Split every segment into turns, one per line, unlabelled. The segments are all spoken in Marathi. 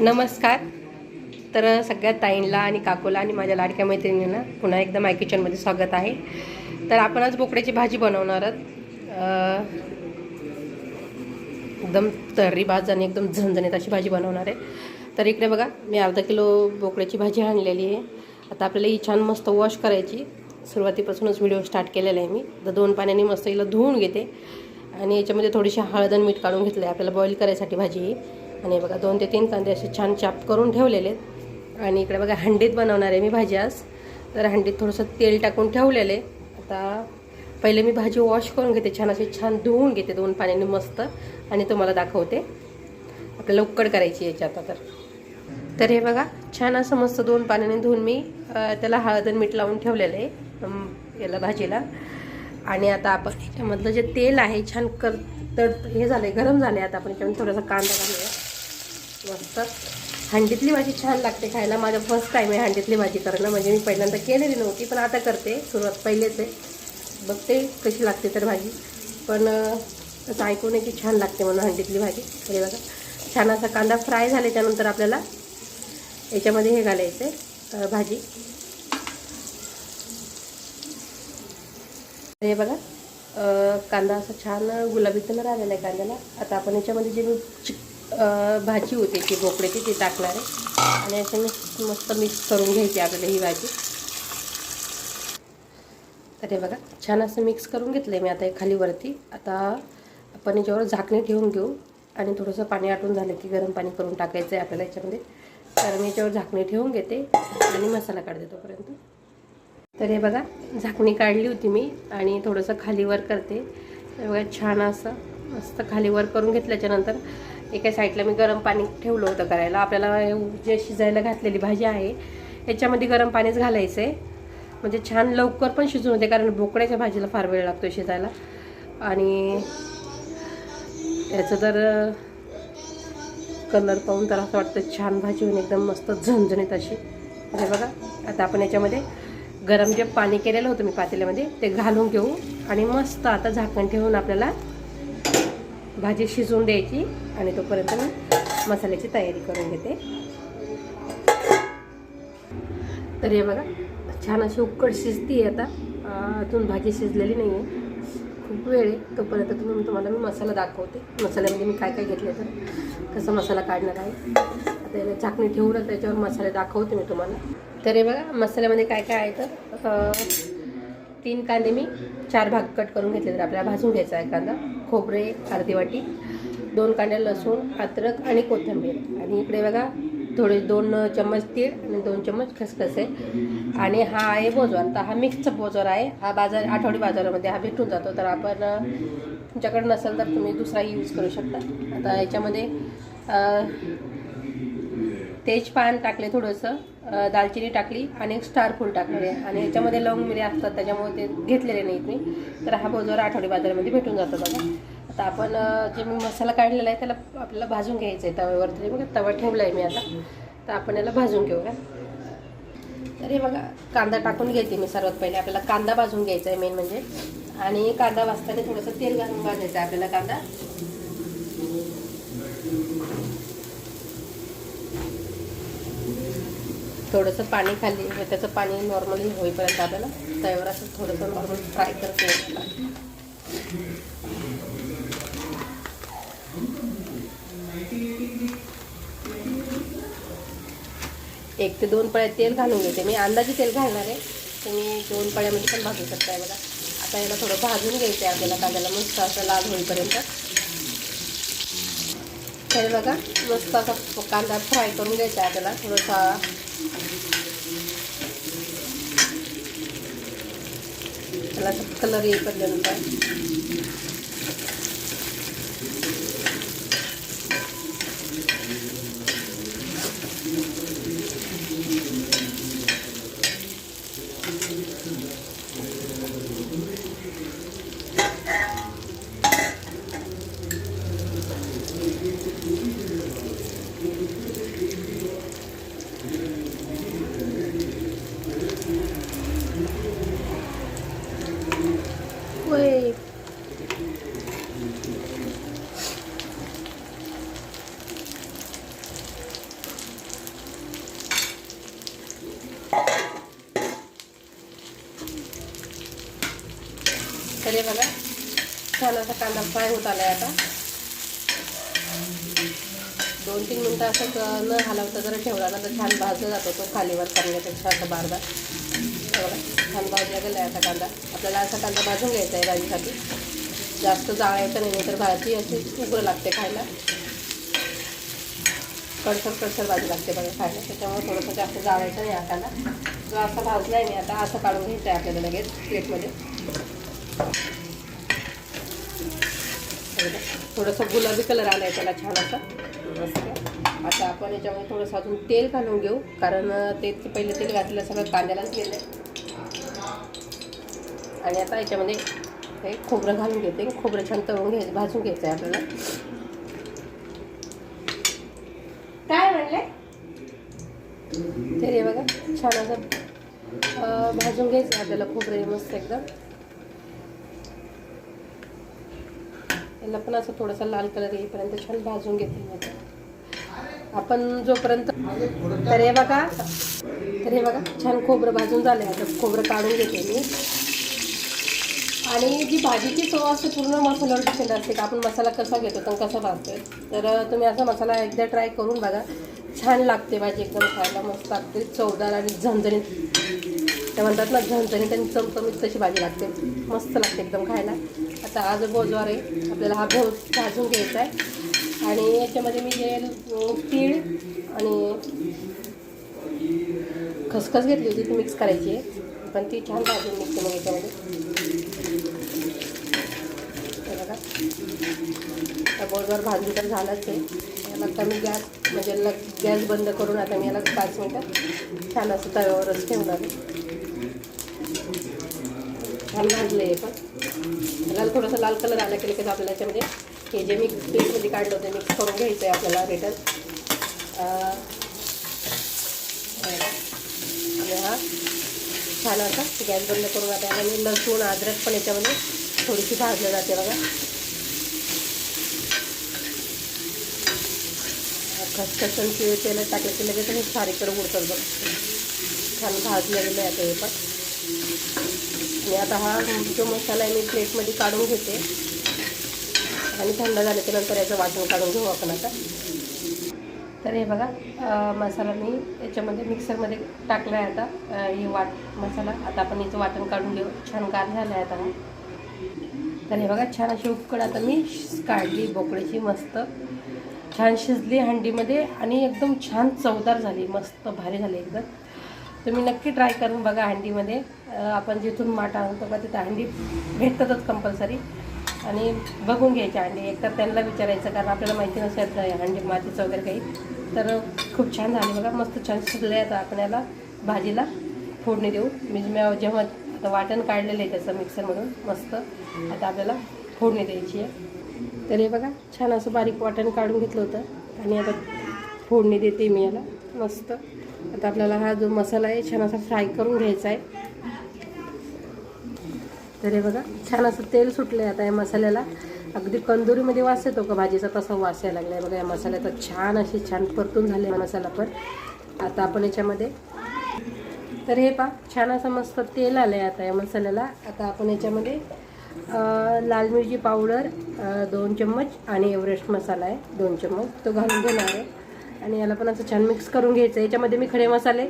नमस्कार. तर सगळ्या ताईंला आणि काकूला आणि माझ्या लाडक्या मैत्रिणींना पुन्हा एकदा माय किचनमध्ये स्वागत आहे. तर आपण आज बोकड्याची भाजी बनवणार आहोत. एकदम तर्री भाज आणि एकदम झणझणीत अशी भाजी बनवणार आहे. तर इकडे बघा मी अर्धा किलो बोकड्याची भाजी आणलेली आहे. आता आपल्याला ही छान मस्त वॉश करायची. सुरुवातीपासूनच व्हिडिओ स्टार्ट केलेला आहे मी. तर दोन पाण्याने मस्त हिला धुवून घेते. आणि याच्यामध्ये थोडीशी हळद आणि मीठ काढून घेतलं आहे आपल्याला बॉईल करायसाठी भाजी ही. आणि बघा दोन ते तीन कांदे असे छान चाप करून ठेवलेले आहेत. आणि इकडे बघा हंडीत बनवणार आहे मी भाजी आज. तर हंडीत थोडंसं तेल टाकून ठेवलेले. आता पहिले मी भाजी वॉश करून घेते छान अशी छान धुवून घेते दोन पाण्याने मस्त. आणि तुम्हाला दाखवते. आपल्याला उकड करायची याच्यात आता तर. तर हे बघा छान असं मस्त दोन पाण्याने धुवून मी त्याला हळद आणि मीठ लावून ठेवलेलं आहे याला भाजीला. आणि आता आपण याच्यामधलं जे तेल आहे छान कर तर हे झालं आहे गरम झालं आहे आता आपण याच्यामध्ये थोडासा कांदा घालूया. मस्त हंडीतली भाजी छान लागते खायला. माझा फर्स्ट टाईम आहे हंडीतली भाजी करणं. म्हणजे मी पहिल्यांदा केलेली नव्हती पण आता करते. सुरुवात पहिलेच आहे. बघते कशी लागते तर भाजी. पण असं ऐकून आहे की छान लागते म्हणून हंडीतली भाजी. तरी बघा. छान असा कांदा फ्राय झाल्याच्यानंतर आपल्याला याच्यामध्ये हे घालायचं आहे भाजी. हे बघा. कांदा असा छान गुलाबी कलर आलेला आहे कांद्याला. आता आपण याच्यामध्ये जे मी भाजी होती ती भोपळ्याची ती टाकणार आहे. आणि याच्याने मस्त मिक्स करून घ्यायची आपल्याला ही भाजी. तर हे बघा छान असं मिक्स करून घेतलं आहे मी आता हे खाली वरती आता आपण याच्यावर झाकणी ठेवून घेऊ आणि थोडंसं पाणी आटून झालं की गरम पाणी करून टाकायचं आहे आपल्याला याच्यामध्ये. तर मी याच्यावर झाकणी ठेवून घेते आणि मसाला काढते तोपर्यंत. तर हे बघा झाकणी काढली होती मी आणि थोडंसं खालीवर करते. बघा छान असं मस्त खालीवर करून घेतल्याच्यानंतर एका साईडला मी गरम पाणी ठेवलं होतं करायला. आपल्याला जे शिजायला घातलेली भाजी आहे याच्यामध्ये गरम पाणीच घालायचं आहे म्हणजे छान लवकर पण शिजून होते कारण बोकड्याच्या भाजीला फार वेळ लागतो शिजायला. आणि याचं तर कलर पाहून तर असं वाटतं छान भाजी होऊन एकदम मस्त झणझणीत अशी. म्हणजे बघा आता आपण याच्यामध्ये गरम जे पाणी केलेलं होतं मी पातेल्यामध्ये ते घालून घेऊ. आणि मस्त आता झाकण ठेवून आपल्याला भाजी शिजवून द्यायची आणि तोपर्यंत मी मसाल्याची तयारी करून घेते. तर हे बघा छान अशी उकड शिजती आहे आता. अजून भाजी शिजलेली नाही आहे खूप वेळ आहे. तोपर्यंत तुम्ही मी तुम्हाला मी मसाला दाखवते. मसाल्यामध्ये मी काय काय घेतले तर कसा मसाला काढणार आहे. आता याला झाकणी ठेवूनच त्याच्यावर मसाले दाखवते मी तुम्हाला. तर हे बघा मसाल्यामध्ये काय काय आहे तर तीन कांदे मी चार भाग कट करून घेतले तर आपल्याला भाजून घ्यायचा आहे कांदा. खोबरे अर्धी वाटी दोन कांड्या लसूण अद्रक आणि कोथिंबीर. आणि इकडे बघा थोडे दोन चम्मच तीळ आणि दोन चम्मच खसखस. आहे आणि हा आहे बोजवार तर हा मिक्सचा बोजवार आहे. हा बाजार आठवडी बाजारामध्ये हा भेटून जातो. तर आपण तुमच्याकडे नसेल तर तुम्ही दुसराही यूज करू शकता. आता याच्यामध्ये तेजपान टाकले थोडंसं. दालचिनी टाकली आणि एक स्टार फूल टाकले आणि याच्यामध्ये लवंग मिरे असतात त्याच्यामुळे ते घेतलेले नाहीत मी. तर हा बोजवार आठवडी बाजारामध्ये भेटून जातो बघा. आता आपण जे मी मसाला काढलेला आहे त्याला आपल्याला भाजून घ्यायचं आहे तव्यावरती. मग बघा तवा ठेवला आहे मी आता. तर आपण याला भाजून घेऊया तर हे बघा कांदा टाकून घेते मी सर्वात पहिले. आपल्याला कांदा भाजून घ्यायचा आहे मेन म्हणजे. आणि कांदा भाजताना थोडंसं तेल घालून भाजायचं आहे आपल्याला कांदा. थोडंसं पाणी खाली मग त्याचं पाणी नॉर्मली होईपर्यंत आपल्याला तव्यावर असं थोडंसं नॉर्मल फ्राय करते एक ते दोन पळ्या तेल घालून घेते. मी अंदाजे तेल घालणार आहे. तुम्ही दोन पळ्यामध्ये पण भाजू शकताय बघा. आता याला थोडं भाजून घ्यायचं आहे आपल्याला कांद्याला. मस्त असं लाल होईपर्यंत. तर बघा मस्त असा कांदा फ्राय करून घ्यायचा आहे आपल्याला. थोडासा त्याला कलर येईपर्यंत हे बघा छान असा कांदा फ्राय होत आला आहे आता. दोन तीन मिनटं असं न हलवता जर ठेवला ना तर छान भाजला जातो तो खालीवर करण्यापेक्षा असं बारदा. बघा छान भाजला गेला आहे आता कांदा. आपल्याला असा कांदा भाजून घ्यायचा आहे भाजीसाठी जास्त जाळायचं नाही तर भाजी अशी उग्र लागते खायला. कडसर कडसर भाजी लागते बघा खायला. त्याच्यामुळे थोडंसं जास्त जाळायचं नाही आताला जो असा भाजला आहे नाही आता असं काढून घ्यायचं आहे आपल्याला लगेच प्लेटमध्ये. थोडंसं गुलाबी कलर आला आहे त्याला छान असा मस्त आता आपण याच्यामध्ये थोडंसं अजून तेल घालून घेऊ कारण ते पहिले तेल घातलेलं सगळं कांद्यालाच गेलं आणि आता याच्यामध्ये हे खोबरं घालून घेते खोबरं छान तळून घ्यायचं भाजून घ्यायचं आहे आपल्याला. काय म्हणले? तर बघा छान असं भाजून घ्यायचं आपल्याला खोबरं मस्त एकदम. याला पण असं थोडासा लाल कलर येईपर्यंत छान भाजून घेते आता. आपण जोपर्यंत तर हे बघा. तर हे बघा छान खोबरं भाजून झालं आता खोबरं काढून घेते मी. आणि जी भाजीची चव असते पूर्ण मसाल्यावर डिपेंड असते का आपण मसाला कसा घेतो तर कसा भाजतोय. तर तुम्ही असा मसाला एकदा ट्राय करून बघा. छान लागते भाजी एकदम खायला. मस्त लागते. चवदार आणि झणझणीत. ते म्हणतात ना झणझणीत आणि चमचमीत तशी भाजी लागते. मस्त लागते एकदम खायला. आता आज बोजवार आहे. आपल्याला हा भोज भाजून घ्यायचा आहे. आणि याच्यामध्ये मी जे तीळ आणि खसखस घेतली होती ती मिक्स करायची आहे. पण ती छान भाजून निघते मग याच्यामध्ये. बघा. आता भाजून तर झालंच आहे. आता कमी गॅस म्हणजे लग गॅस बंद करून आता मी याला पाच मिनटं छान असं तव्यावरच ठेवणार आहे छान भाजलं आहे पण. लाल थोडंसं लाल कलर आला की लगेच आपल्याला याच्यामध्ये हे जे मिक्स पीठमध्ये काढलं होतं मिक्स करून घ्यायचं आहे आपल्याला रिटर्न आणि हा छान आता गॅस बंद करून आता आणि लसूण अद्रक पण याच्यामध्ये थोडीशी भाजलं जाते बघा. खसखसन तिळ तेल टाकलं की लगेच हे सारीकडे उडतात बघा. छान भाजलं गेलं आहे आता हे पण. आणि आता हा जो मसाला आहे मी प्लेटमध्ये काढून घेते. आणि थंड झाल्याच्यानंतर याचं वाटण काढून घेऊ आपण आता. तर हे बघा मसाला मी याच्यामध्ये मिक्सरमध्ये टाकला आहे आता हे वाट मसाला. आता आपण याचं वाटण काढून घेऊ. छान गार झालं आहे आता हा. तर हे बघा छान अशी उकड आता मी काढली बोकड्याची मस्त. छान शिजली हंडीमध्ये आणि एकदम छान चवदार झाली. मस्त भारी झाली एकदम. तुम्ही नक्की ट्राय करून बघा हंडीमध्ये. आपण जिथून माटा आणतो का तिथं हंडी भेटतातच कंपल्सरी आणि बघून घ्यायची हंडी. एकतर त्यांना विचारायचं कारण आपल्याला माहिती नसेल तर हंडी मातीचं वगैरे काही. तर खूप छान झाली बघा. मस्त छान शिजलं आहे आता आपण याला भाजीला फोडणी देऊ. मी मी जेव्हा आता वाटण काढलेलं आहे त्याचं मिक्सरमधून मस्त. आता आपल्याला फोडणी द्यायची आहे. तर हे बघा छान असं बारीक वाटण काढून घेतलं होतं. आणि आता फोडणी देते मी याला. मस्त. आता आपल्याला हा जो मसाला आहे छान असा फ्राय करून घ्यायचा आहे. तर हे बघा छान असं तेल सुटलं आहे आता या मसाल्याला. अगदी कंदुरीमध्ये वास येतो का भाजीचा तसा वास यायला लागला आहे बघा या मसाल्याचा छान अशी छान परतून झाले मसाला पण. आता आपण याच्यामध्ये तर हे पा छान असं मस्त तेल आलं आहे आता या मसाल्याला. आता आपण याच्यामध्ये लाल मिरची पावडर दोन चम्मच आणि एव्हरेस्ट मसाला आहे दोन चम्मच. तो घालून घेणार आहे. आणि याला पण असं छान मिक्स करून घ्यायचं. याच्यामध्ये मी खडे मसाले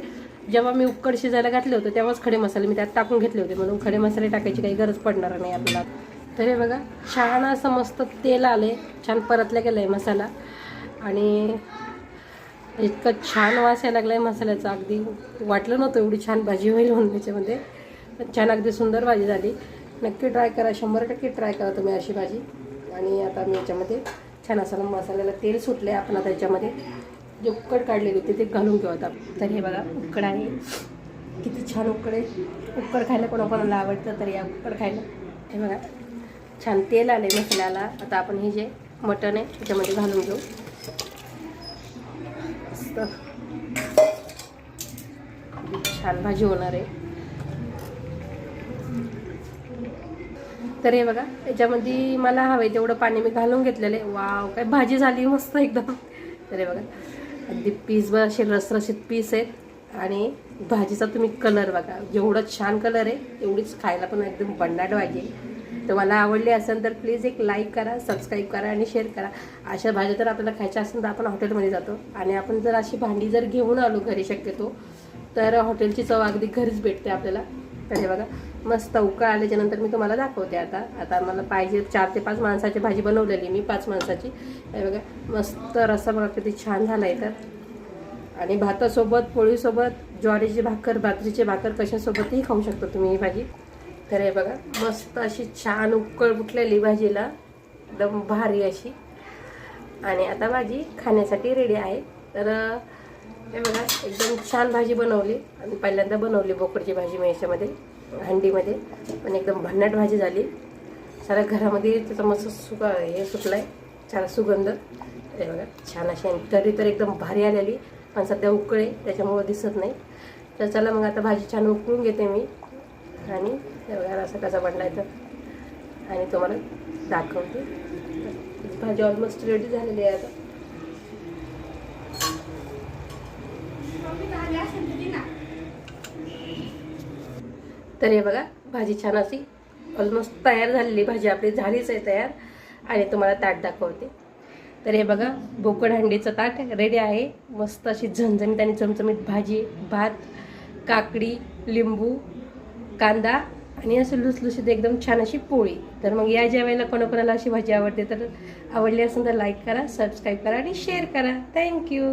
जेव्हा मी उकड शिजायला घातले होते तेव्हाच खडे मसाले मी त्यात टाकून घेतले होते. म्हणून खडे मसाले टाकायची काही गरज पडणार नाही आपल्याला. तर हे बघा छान असं मस्त तेल आले छान परतलं गेलं आहे मसाला. आणि इतकं छान वास यायला लागला आहे मसाल्याचा. अगदी वाटलं नव्हतं एवढी छान भाजी होईल म्हणून त्याच्यामध्ये छान अगदी सुंदर भाजी झाली. नक्की ट्राय करा. शंभर टक्के ट्राय करा तुम्ही अशी भाजी. आणि आता मी याच्यामध्ये छान असं मसाल्याला तेल सुटले आपण आता याच्यामध्ये. जे उकड काढलेली होती ते घालून घेऊ आता. तर हे बघा उकड आहे. किती छान उकड आहे. उकड खायला कोणाकोणाला आवडतं तर या उकड खायला. हे बघा छान तेल आले मसाल्याला. आता आपण हे जे मटण आहे त्याच्यामध्ये घालून घेऊ. मस्त. छान भाजी होणार आहे. तर हे बघा याच्यामध्ये मला हवंय तेवढं पाणी मी घालून घेतलेलं आहे. वाव काय भाजी झाली मस्त एकदम. तर हे बघा. अगदी पीसभर असे रसरशीत पीस आहेत. आणि भाजीचा तुम्ही कलर बघा. जेवढं छान कलर आहे. तेवढीच खायला पण एकदम बंडाट भाजी आहे. तुम्हाला आवडली असेल तर प्लीज एक लाईक करा सबस्क्राईब करा आणि शेअर करा. अशा भाज्या जर आपल्याला खायच्या असेल तर आपण हॉटेलमध्ये जातो. आणि आपण जर अशी भांडी जर घेऊन आलो घरी शक्यतो तर हॉटेलची चव अगदी घरीच भेटते आपल्याला. तर हे बघा. मस्त उकळ आल्याच्यानंतर मी तुम्हाला दाखवते आता. आता मला पाहिजे चार ते पाच माणसाची भाजी बनवलेली मी पाच माणसाची. हे बघा मस्त रस्सा बघा किती छान झाला आहे तर. आणि भातासोबत पोळीसोबत ज्वारीची भाकर बाजरीची भाकर कशासोबतही खाऊ शकता तुम्ही ही भाजी. तर हे बघा मस्त अशी छान उकळ उठलेली भाजीला. एकदम भारी अशी. आणि आता भाजी खाण्यासाठी रेडी आहे. तर हे बघा एकदम छान भाजी बनवली. आणि पहिल्यांदा बनवली बोकडची भाजी मी याच्यामध्ये. हंडीमध्ये. पण एकदम भन्नाट भाजी झाली. सारा घरामध्ये त्याचा मस्त सुका हे सुटलाय. छान सुगंध. हे बघा छान अशी आणि तरी तर एकदम भारी आलेली. पण सध्या उकळे त्याच्यामुळं दिसत नाही. तर चला मग आता भाजी छान उकळून घेते मी. आणि हे बघा असा कसा बनलाय तर. आणि तुम्हाला दाखवते. भाजी ऑलमोस्ट रेडी झालेली आहे आता. तर हे बघा भाजी छान अशी ऑलमोस्ट तयार झालेली भाजी आपली झालीच आहे तयार. आणि तुम्हाला ताट दाखवते. तर हे बघा बोकड हंडीचं ताट रेडी आहे. मस्त अशी झणझणीत आणि चमचमीत भाजी भात काकडी लिंबू कांदा आणि असं लुसलुशीत एकदम छान अशी पोळी. तर मग या जेवायला कोणाकोणाला अशी भाजी आवडते तर आवडली असेल तर लाईक करा सबस्क्राईब करा आणि शेअर करा. थँक्यू